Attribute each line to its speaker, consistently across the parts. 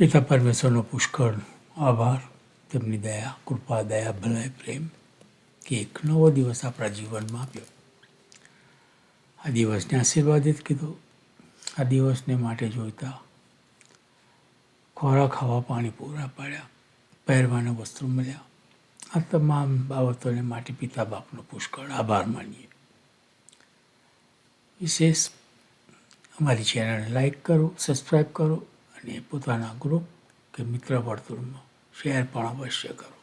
Speaker 1: પિતા પરમેશ્વરનો પુષ્કળ આભાર તેમની દયા કૃપા દયા ભલાઈ પ્રેમ કે એક નવો દિવસ આપણા જીવનમાં આપ્યો આ દિવસને આશીર્વાદિત કીધો આ દિવસને માટે જોઈતા ખોરાક ખાવા પાણી પૂરા પાડ્યા પહેરવાના વસ્ત્રો મળ્યા આ તમામ બાબતોને માટે પિતા બાપનો પુષ્કળ આભાર માનીએ વિશેષ અમારી ચેનલને લાઈક કરો સબસ્ક્રાઈબ કરો અને પોતાના ગ્રુપ કે મિત્ર વર્તુળમાં શેર પણ અવશ્ય કરો.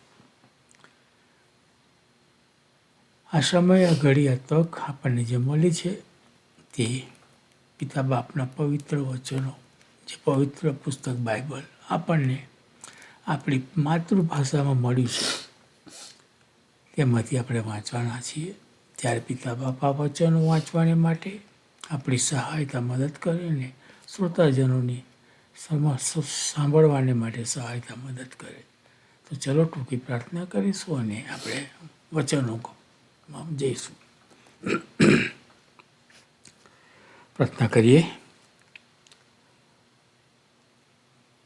Speaker 1: આ સમય આ ઘડી તક આપણને જે મળી છે તે પિતા બાપના પવિત્ર વચનો, જે પવિત્ર પુસ્તક બાઇબલ આપણને આપણી માતૃભાષામાં મળ્યું છે, તેમાંથી આપણે વાંચવાના છીએ. ત્યારે પિતા બાપા વચનો વાંચવાને માટે આપણી સહાયતા મદદ કરીને શ્રોતાજનોની સાંભળવાને માટે સહાયતા મદદ કરે. તો ચલો ટૂંકી પ્રાર્થના કરીશું અને આપણે વચનોમાં જઈશું. પ્રાર્થના કરીએ.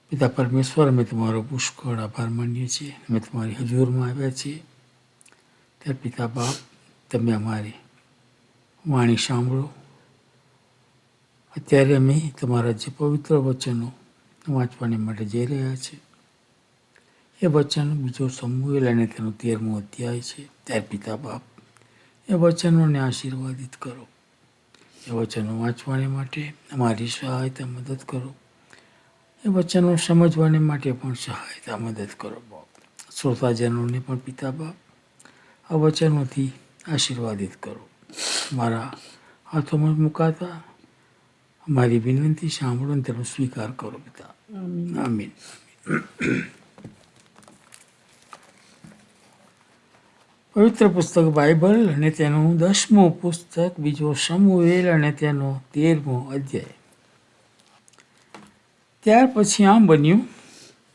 Speaker 1: પિતા પરમેશ્વર, અમે તમારો પુષ્કળ આભાર માનીએ છીએ. અમે તમારી હજુરમાં આવ્યા છીએ. ત્યારે પિતા બાપ, તમે અમારી વાણી સાંભળો. અત્યારે અમે તમારા જે પવિત્ર વચનો વાંચવાને માટે જઈ રહ્યા છે. એ વચન બીજો સમૂહેલ અને તેનો તેરમો અધ્યાય છે. ત્યારે પિતા બાપ, એ વચનોને આશીર્વાદિત કરો. એ વચનો વાંચવાને માટે અમારી સહાયતા મદદ કરો. એ વચનો સમજવાને માટે પણ સહાયતા મદદ કરો બાપ. શ્રોતાજનોને પણ પિતા બાપ, આ વચનોથી આશીર્વાદિત કરો. મારા હાથોમાં મુકાતા મારી વિનંતી સાંભળો ને તેનો સ્વીકાર કરો પિતા. આમીન. પવિત્ર પુસ્તક બાઇબલ અને તેનું દસમું પુસ્તક, બીજો સમુએલ અને તેનો તેરમો અધ્યાય. ત્યાર પછી આમ બન્યું,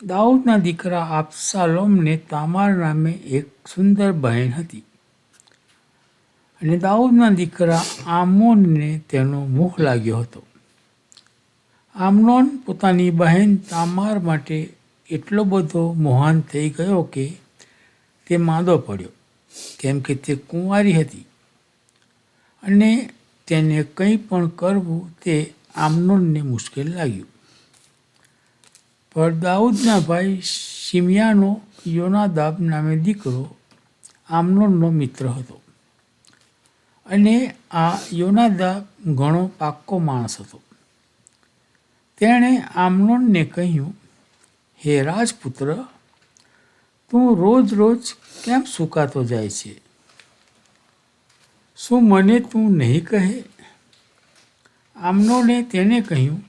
Speaker 1: દાઉદના દીકરા આપસાલોમને તામાર નામે એક સુંદર બહેન હતી. અને દાઉદના દીકરા આમોનને તેનો મોહ લાગ્યો હતો. આમનોન પોતાની બહેન તામાર માટે એટલો બધો મોહાન થઈ ગયો કે તે માંદો પડ્યો, કેમ કે તે કુંવારી હતી. અને તેને કંઈ પણ કરવું તે આમનોનને મુશ્કેલ લાગ્યું. પણ દાઉદના ભાઈ શિમિયાનો યોનાદાબ નામે દીકરો આમનોનનો મિત્ર હતો. અને આ યોનાદાબ ઘણો પાક્કો માણસ હતો. તેણે આમનોનને કહ્યું, હે રાજપુત્ર, તું રોજ રોજ કેમ સુકાતો જાય છે? શું મને તું નહીં કહે? આમનોને તેને કહ્યું,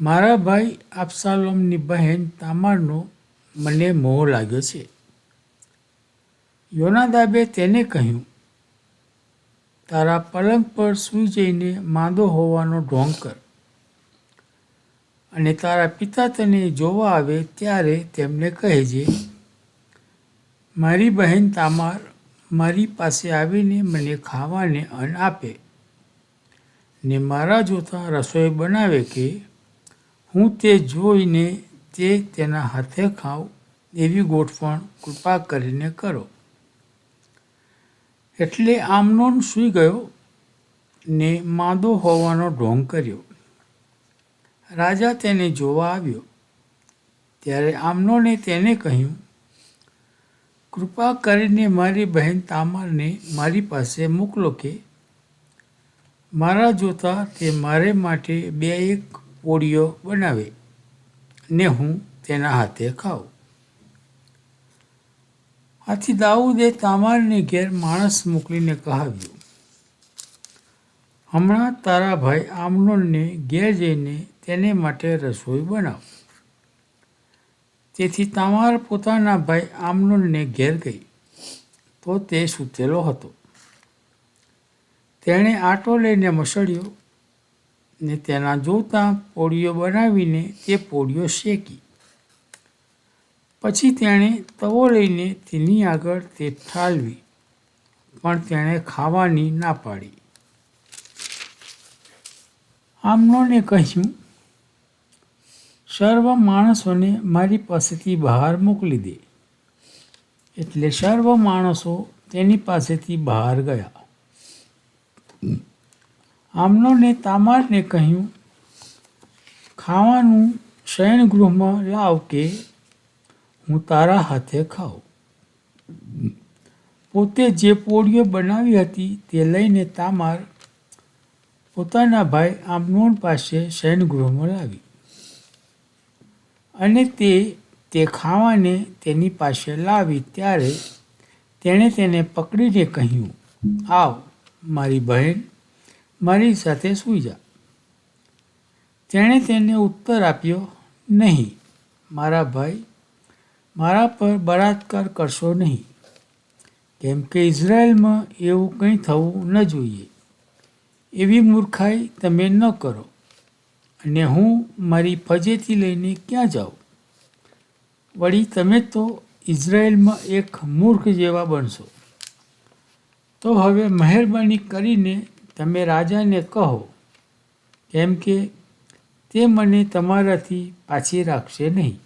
Speaker 1: મારા ભાઈ આપસાલોમની બહેન તામારનો મને મોહ લાગ્યો છે. યોનાદાબે તેને કહ્યું, તારા પલંગ પર સૂઈ જઈને માંદો હોવાનો ઢોંગ કર. અને તારા પિતા તને જોવા આવે ત્યારે તેમને કહેજે, મારી બહેન તામાર મારી પાસે આવીને મને ખાવાને અન્ન આપે ને મારા જોતાં રસોઈ બનાવે કે હું તે જોઈને તે તેના હાથે ખાઉં એવી ગોઠવણ કૃપા કરીને કરો. એટલે આમનોન સૂઈ ગયો ને માંદો હોવાનો ઢોંગ કર્યો. રાજા તેને જોવા આવ્યો. ત્યારે આમનોને તેને કહ્યું, કૃપા કરીને મારી બહેન તામારને મારી પાસે મોકલો કે મારા જોતા તે મારે માટે બે એક પોળીઓ બનાવે ને હું તેના હાથે ખાઉં. આથી દાઉદે તામારને ઘેર માણસ મોકલીને કહાવ્યું, હમણાં તારા ભાઈ આમનોનને ઘેર જઈને તેને માટે રસોઈ બનાવ. તેથી તામાર પોતાના ભાઈ આમનોનને ઘેર ગઈ. તો તે સૂતેલો હતો. તેણે આટો લઈને મસળ્યો ને તેના જોતા પોળીઓ બનાવીને તે પોળીઓ શેકી. પછી તેણે તવો લઈને તેની આગળ તે ઠાલવી, પણ તેણે ખાવાની ના પાડી. આમનોને કહ્યું સર્વ માણસોને મારી પાસેથી બહાર મોકલી દે. એટલે સર્વ માણસો તેની પાસેથી બહાર ગયા. આમનોને તામારને કહ્યું, ખાવાનું શયનગૃહમાં લાવ કે હું તારા હાથે ખાઉં. પોતે જે પોળીઓ બનાવી હતી તે લઈને તામાર પોતાના ભાઈ આમનોન પાસે શયનગૃહમાં લાવી. અને તે તે ખાવાને તેની પાસે લાવી ત્યારે તેણે તેને પકડીને કહ્યું, આવ, મારી બહેન, મારી સાથે સૂઈ જા. તેણે તેને ઉત્તર આપ્યો, નહીં, મારા ભાઈ, મારા પર બળાત્કાર કરશો નહીં. કેમ કે ઇઝરાયલમાં એવું કંઈ થવું ન જોઈએ. એવી મૂર્ખાઈ તમે ન કરો. અને હું મારી ફજેથી લઈને ક્યાં જાઉં? વળી તમે તો ઇઝરાયલમાં એક મૂર્ખ જેવા બનશો. તો હવે મહેરબાની કરીને તમે રાજાને કહો, કેમ કે તે મને તમારાથી પાછી રાખશે નહીં.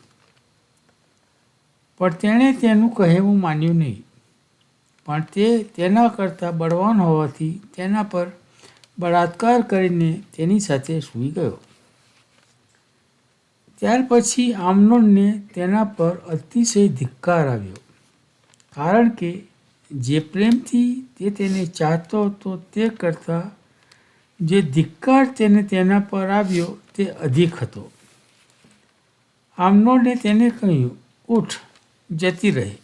Speaker 1: પણ તેણે તેનું કહેવું માન્યું નહીં. પણ તે તેના કરતાં બળવાન હોવાથી તેના પર બળાત્કાર કરીને તેની સાથે સૂઈ ગયો. ત્યાર પછી આમનોનને તેના પર અતિશય ધિક્કાર આવ્યો. કારણ કે જે પ્રેમથી તે તેને ચાહતો હતો તે કરતાં જે ધિક્કાર તેને તેના પર આવ્યો તે અધિક હતો. આમનોને તેને કહ્યું, ઉઠ, જતી રહે.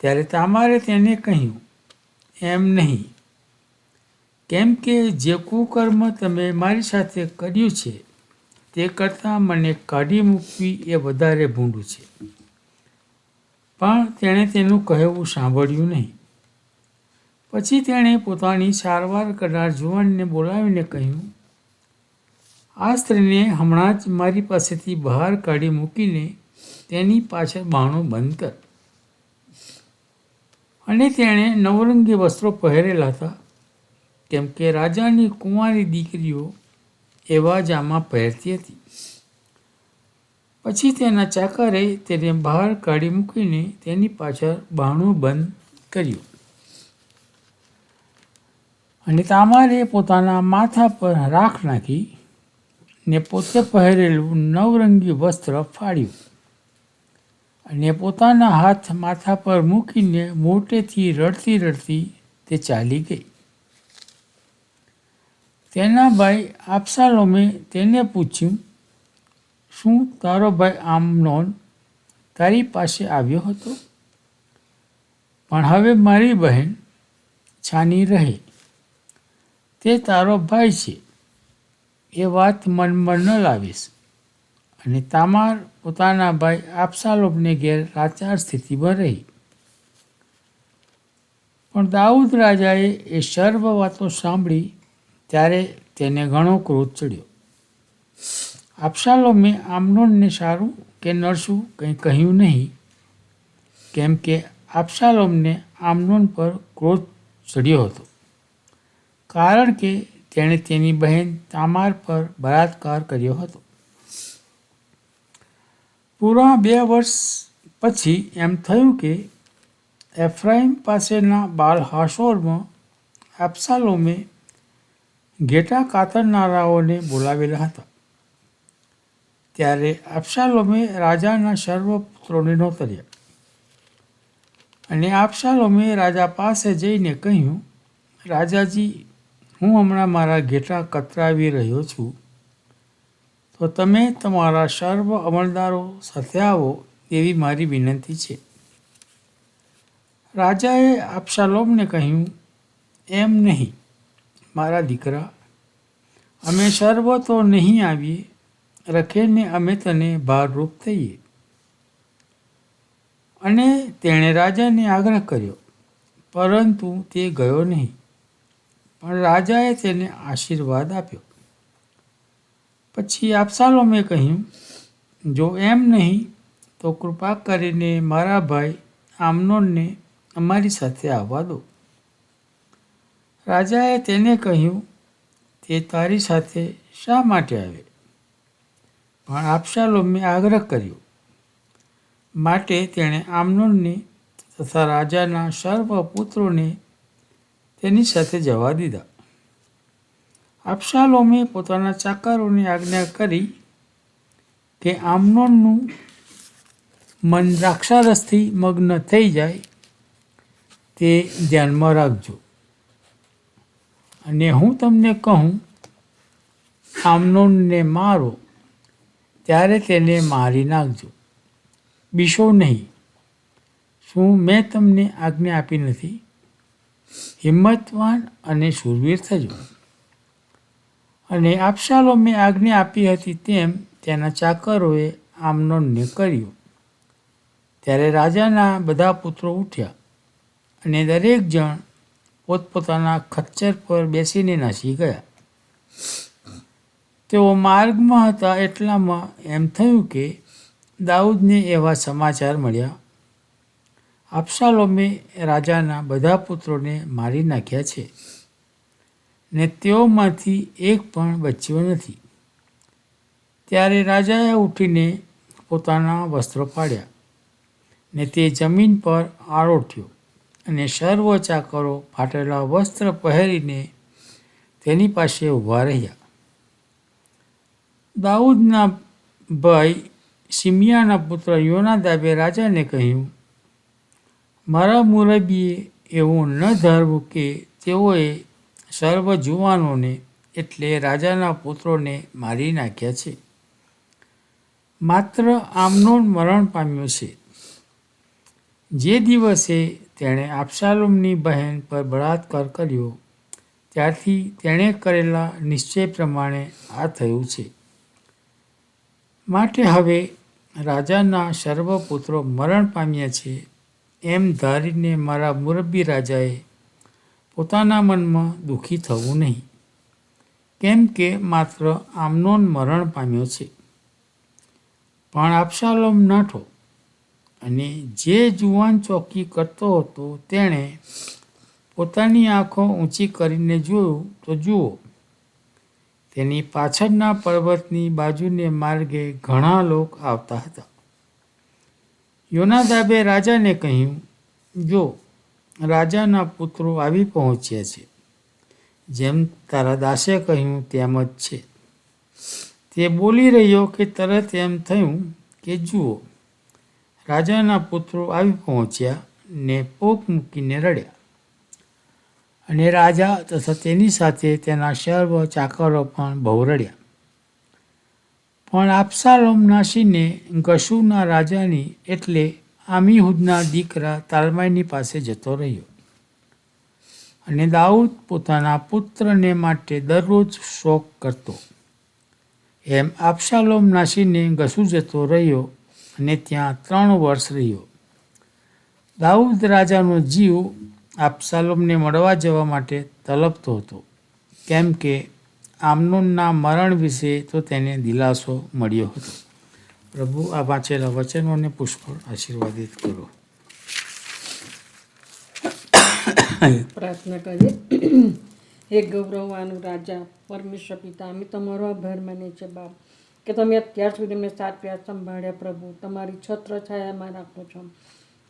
Speaker 1: ત્યારે તામારે તેને કહ્યું, એમ નહીં. કેમ કે જે કુકર્મ તમે મારી સાથે કર્યું છે તે કરતાં મને કાઢી મૂકવી એ વધારે ભૂંડું છે. પણ તેણે તેનું કહેવું સાંભળ્યું નહીં. પછી તેણે પોતાની સારવાર કરનાર જુવાનને બોલાવીને કહ્યું, આ સ્ત્રીને હમણાં જ મારી પાસેથી બહાર કાઢી મૂકીને તેની પાછળ બાણું બંધ કર. અને તેણે નવરંગી વસ્ત્રો પહેરેલા હતા. કેમ કે રાજાની કુંવારી દીકરીઓ એવા જામા પહેરતી હતી. પછી તેના ચાકરે તેને બહાર કાઢી મૂકીને તેની પાછળ બાણું બંધ કર્યું. અને તામારે પોતાના માથા પર રાખ નાખી ને પોતે પહેરેલું નવરંગી વસ્ત્ર ફાડ્યું અને પોતાના હાથ માથા પર મૂકીને મોટેથી રડતી રડતી તે ચાલી ગઈ. તેના ભાઈ આપસાલોમે તેને પૂછ્યું, શું તારો ભાઈ આમનોન તારી પાસે આવ્યો હતો? પણ હવે મારી બહેન છાની રહે. તે તારો ભાઈ છે. એ વાત મનમાં ન લાવીશ. અને તામાર પોતાના ભાઈ આપસાલોમને ઘેર લાચાર સ્થિતિમાં રહી. પણ દાઉદ રાજાએ એ સર્વ વાતો સાંભળી ત્યારે તેને ઘણો ક્રોધ ચડ્યો. આપસાલોમે આમનોનને સારું કે નરસું કંઈ કહ્યું નહીં. કેમ કે આપસાલોમને આમનોન પર ક્રોધ ચડ્યો હતો. કારણ કે તેણે તેની બહેન તામાર પર બળાત્કાર કર્યો હતો. પૂરા બે વર્ષ પછી એમ થયું કે એફ્રાઇમ પાસેના બાલ હાસોરમાં આપસાલોમે ઘેટા કાતરનારાઓને બોલાવેલા હતા. ત્યારે અફસાલોમે રાજાના સર્વ પુત્રોને નોતર્યા. અને અફસાલોમે રાજા પાસે જઈને કહ્યું, રાજાજી, હું હમણાં મારા ઘેટા કતરાવી રહ્યો છું. તો તમે તમારા સર્વ અમલદારો સાથે આવો એવી મારી વિનંતી છે. રાજાએ આપશાલોમને કહ્યું, એમ નહીં. મારા દીકરા, અમે સર્વ તો નહીં આવીએ, રખેને અમે તને ભારરૂપ થઈએ. અને તેણે રાજાને આગ્રહ કર્યો, પરંતુ તે ગયો નહીં. પણ રાજાએ તેને આશીર્વાદ આપ્યો. પછી આપસાલોમે કહ્યું, જો એમ નહીં, તો કૃપા કરીને મારા ભાઈ આમનોનને અમારી સાથે આવવા દો. રાજાએ તેને કહ્યું, તે તારી સાથે શા માટે આવે? પણ આપશાલોમે આગ્રહ કર્યો. માટે તેણે આમનોનને તથા રાજાના સર્વ પુત્રોને તેની સાથે જવા દીધા. આપશાલોમે પોતાના ચાકરોને આજ્ઞા કરી કે આમનોનનું મન દ્રાક્ષારસથી મગ્ન થઈ જાય, તે ધ્યાનમાં રાખજો. અને હું તમને કહું, આમનોનને મારો, ત્યારે તેને મારી નાખજો. બીશો નહીં. શું મેં તમને આજ્ઞા આપી નથી? હિંમતવાન અને શૂરવીર થજો. અને આપશાલો મેં આજ્ઞા આપી હતી તેમ તેના ચાકરોએ આમનોનને કર્યું. ત્યારે રાજાના બધા પુત્રો ઉઠ્યા અને દરેક જણ પોતપોતાના ખચ્ચર પર બેસીને નાસી ગયા. તેઓ માર્ગમાં હતા એટલામાં એમ થયું કે દાઉદને એવા સમાચાર મળ્યા. અફસાલોમે રાજાના બધા પુત્રોને મારી નાખ્યા છે ને તેઓમાંથી એક પણ બચ્યો નથી. ત્યારે રાજાએ ઉઠીને પોતાના વસ્ત્રો પાડ્યા ને તે જમીન પર આરોટ્યો અને સર્વ ચાકરો ફાટેલા વસ્ત્ર પહેરીને તેની પાસે ઊભા રહ્યા. દાઉદના ભાઈ સિમિયાના પુત્ર યોનાદાબે રાજાને કહ્યું, મારા મુરબીએ એવું ન ધારવું કે તેઓએ સર્વ જુવાનોને એટલે રાજાના પુત્રોને મારી નાખ્યા છે. માત્ર આમનો મરણ પામ્યો છે. જે દિવસે તેણે આપશાલોમની બહેન પર બળાત્કાર કર્યો. ત્યારથી તેણે કરેલા નિશ્ચય પ્રમાણે આ થયું છે. માટે હવે રાજાના સર્વ પુત્રો મરણ પામ્યા છે. એમ ધારીને મારા મુરબ્બી રાજાએ પોતાના મનમાં દુઃખી થવું નહીં. કેમ કે માત્ર આમનોન મરણ પામ્યો છે. પણ આપશાલોમ નાઠો. અને જે જુવાન ચોકી કરતો હતો, તેણે પોતાની આંખો ઊંચી કરીને જોયું તો જુઓ, તેની પાછળના પર્વતની બાજુને માર્ગે ઘણા લોક આવતા હતા. યોનાદાબે રાજાને કહ્યું, જો રાજાના પુત્રો આવી પહોંચ્યા છે, જેમ તારા દાસે કહ્યું તેમ જ છે. તે બોલી રહ્યો કે તરત એમ થયું કે જુઓ રાજાના પુત્રો આવી પહોંચ્યા ને પોક મૂકીને રડ્યા. અને રાજા તથા તેની સાથે તેના સર્વ ચાકરો પણ બહુ રડ્યા. પણ આપસાલોમ નાસીને ગશુના રાજાની એટલે આમીહુદના દીકરા તાલમાઈની પાસે જતો રહ્યો. અને દાઉદ પોતાના પુત્રને માટે દરરોજ શોક કરતો. એમ આપશાલોમ નાસીને ગસુ જતો રહ્યો અને ત્યાં ત્રણ વર્ષ રહ્યો. દાઉદ રાજાનો જીવ આપસાલોમને મળવા જવા માટે તલપતો હતો. કેમ કે આમનોનના મરણ વિશે તો તેને દિલાસો મળ્યો હતો. પ્રભુ, આ વાંચેલા વચનોને પુષ્કળ આશીર્વાદિત કરો.
Speaker 2: પ્રાર્થના કરીએ. હે ગૌરવવાનું રાજા, પરમેશ્વર પિતા, અમે તમારો આભાર માનીએ છીએ બાપ. કે તમે અત્યાર સુધી મેં સાચવ્યા સંભાળ્યા પ્રભુ, તમારી છત્ર છાયામાં રાખો છો.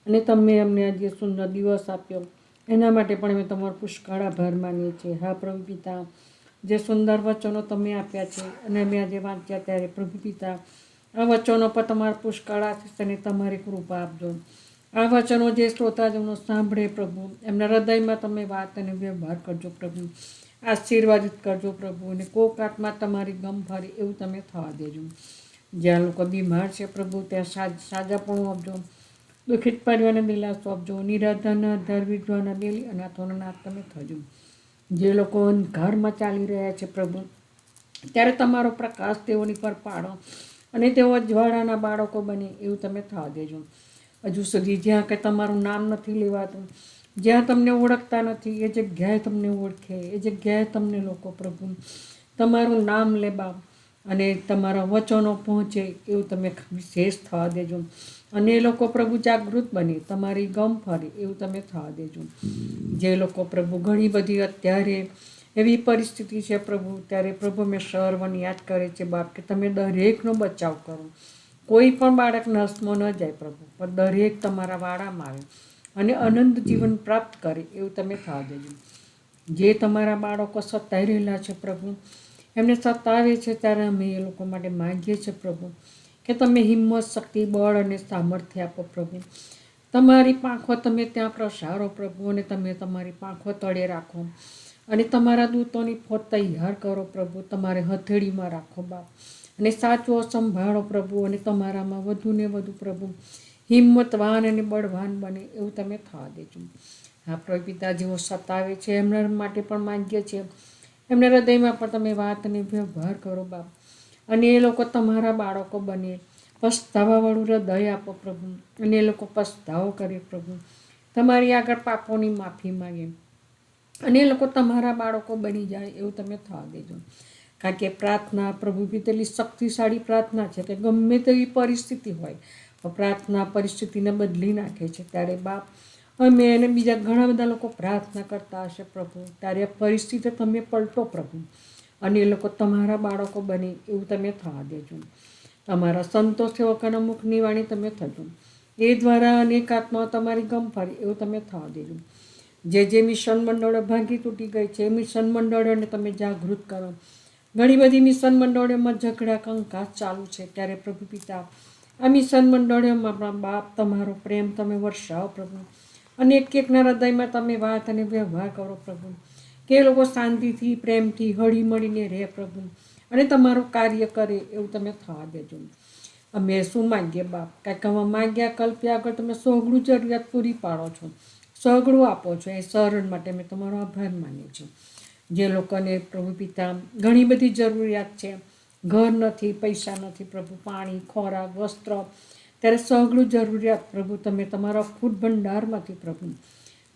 Speaker 2: અને તમે અમને આજે સુંદર દિવસ આપ્યો. એના માટે પણ અમે તમારો પુષ્કળ આભાર માનીએ છીએ. હા, પ્રભુ પિતા, જે સુંદર વચનો તમે આપ્યા છે અને અમે આજે વાંચ્યા ત્યારે પ્રભુ પિતા, આ વચનો પર તમારા પુષ્કળ આશીષ અને તમારી કૃપા આપજો. આ વચનો જે શ્રોતાજનો સાંભળે પ્રભુ, એમના હૃદયમાં તમે વાત અને વ્યવહાર કરજો પ્રભુ. આશીર્વાદિત કરજો પ્રભુ અને કોક આત્મા તમારી ગમ ફરે એવું તમે થવા દેજો. જ્યાં લોકો બીમાર છે પ્રભુ, ત્યાં સાજ સાજાપણું આપજો. દુઃખિત પરિવારને દિલાસો આપજો. નિરાધાના ધર વિધવાના બેલી અનાથોના નાથ તમે થજો. જે લોકો ઘરમાં ચાલી રહ્યા છે પ્રભુ, ત્યારે તમારો પ્રકાશ તેઓની પર પાડો અને તેઓ જ્વાળાના બાળકો બને એવું તમે થવા દેજો. હજુ સુધી જ્યાં કે તમારું નામ નથી લેવાતું જ્યાં તમને ઓળખતા નથી, એ જગ્યાએ તમને ઓળખે, એ જગ્યાએ તમને લોકો પ્રભુ. તમારું નામ લે બાપ અને તમારા વચનો પહોંચે એવું તમે વિશેષ થવા દેજો. અને એ લોકો પ્રભુ જાગૃત બને, તમારી ગમ ફરે એવું તમે થવા દેજો. જે લોકો પ્રભુ ઘણી બધી અત્યારે એવી પરિસ્થિતિ છે પ્રભુ, ત્યારે પ્રભુ મેં સર્વને યાદ કરે છે બાપ, કે તમે દરેકનો બચાવ કરો. કોઈ પણ બાળક નસમાં ન જાય પ્રભુ, પણ દરેક તમારા વાડામાં આવે. અને અનંત જીવન પ્રાપ્ત કરે એવું તમે થવા દેજો. જે તમારા બાળકો સતાઈ રહેલા છે પ્રભુ એમને સતાવે છે ત્યારે અમે એ લોકો માટે માગીએ છીએ પ્રભુ કે તમે હિંમત શક્તિ બળ અને સામર્થ્ય આપો પ્રભુ. તમારી પાંખો તમે ત્યાં પ્રસારો પ્રભુ અને તમે તમારી પાંખો તળે રાખો. અને તમારા દૂતોની ફોત તૈયાર કરો પ્રભુ તમારે હથેળીમાં રાખો બાપ. અને સાચવો સંભાળો પ્રભુ અને તમારામાં વધુ ને વધુ પ્રભુ. હિંમતવાન અને બળવાન બને એવું તમે થવા દેજો. પ્રભુ પિતા જેઓ સતાવે છે, એમના માટે પણ માંગીએ છીએ એમના હૃદયમાં પણ તમે વાતને વ્યવહાર કરો બાપ. અને એ લોકો તમારા બાળકો બને. પસ્તાવાવાળું હૃદય આપો પ્રભુ. અને એ લોકો પસ્તાવો કરે પ્રભુ. તમારી આગળ પાપોની માફી માગે. અને એ લોકો તમારા બાળકો બની જાય એવું તમે થવા દેજો. કારણ કે પ્રાર્થના પ્રભુ પીતેલી શક્તિશાળી પ્રાર્થના છે કે ગમે તેવી પરિસ્થિતિ હોય પ્રાર્થના પરિસ્થિતિને બદલી નાખે છે. ત્યારે બાપ, અમે અને બીજા ઘણા બધા લોકો પ્રાર્થના કરતા હશે, પ્રભુ ત્યારે પરિસ્થિતિ તમે પલટો, પ્રભુ. અને એ લોકો તમારા બાળકો બને એવું તમે થવા દેજો. તમારા સંતો સેવકોના મુખની વાણી તમે થજો. એ દ્વારા અનેક આત્માઓ તમારી ગમ ફરે એવું તમે થવા દેજો. જે જે મિશન મંડળો ભાંગી તૂટી ગઈ છે, એ મિશન મંડળોને તમે જાગૃત કરો. ઘણી બધી મિશન મંડળોમાં ઝઘડા, કંકાસ ચાલુ છે. ત્યારે પ્રભુ પિતા આ મિશન મંડળોમાં આપણા બાપ, તમારો પ્રેમ તમે વર્ષાવો પ્રભુ. અને એક એકના હૃદયમાં તમે વાત અને વ્યવહાર કરો પ્રભુ. કે એ લોકો શાંતિથી, પ્રેમથી હળી મળીને રહે પ્રભુ. અને તમારું કાર્ય કરે એવું તમે થવા દેજો. અમે શું માગીએ બાપ? કાંઈક અમે માગ્યા, કલ્પ્યા આગળ તમે સોગડું જરૂરિયાત પૂરી પાડો છો. સગળું આપો છો. એ સરળ માટે અમે તમારો આભાર માનીએ છીએ. જે લોકોને પ્રભુ પિતા ઘણી બધી જરૂરિયાત છે. ઘર નથી, પૈસા નથી પ્રભુ, પાણી, ખોરાક, વસ્ત્ર. ત્યારે સગળું જરૂરિયાત પ્રભુ, તમે તમારા ખુદ ભંડારમાંથી પ્રભુ,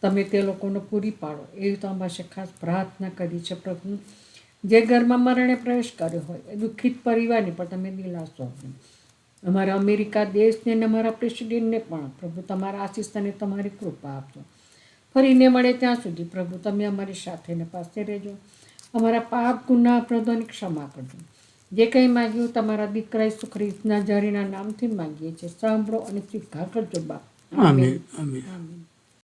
Speaker 2: તમે તે લોકોને પૂરી પાડો. એવી તો અમારે ખાસ પ્રાર્થના કરી છે પ્રભુ. જે ઘરમાં મરણે પ્રવેશ કર્યો હોય, એ દુઃખિત પરિવારને પણ તમે દિલાસો. આપો અમારા અમેરિકા દેશને અને અમારા પ્રેસિડેન્ટને પણ પ્રભુ, તમારા આશીષ અને તમારી કૃપા આપજો. ફરીને મળે ત્યાં સુધી પ્રભુ, તમે અમારી સાથે ને પાસે રહેજો. અમારા પાપ ગુના અપરાધોની ક્ષમા કરજો. જે કંઈ માગ્યું તમારા દીકરા ઈસુ ખ્રિસ્તના જરીના નામથી માગીએ છીએ. સાંભળો અને સ્વીકાર કરજો બાપ.
Speaker 1: આમીન.
Speaker 2: આમીન.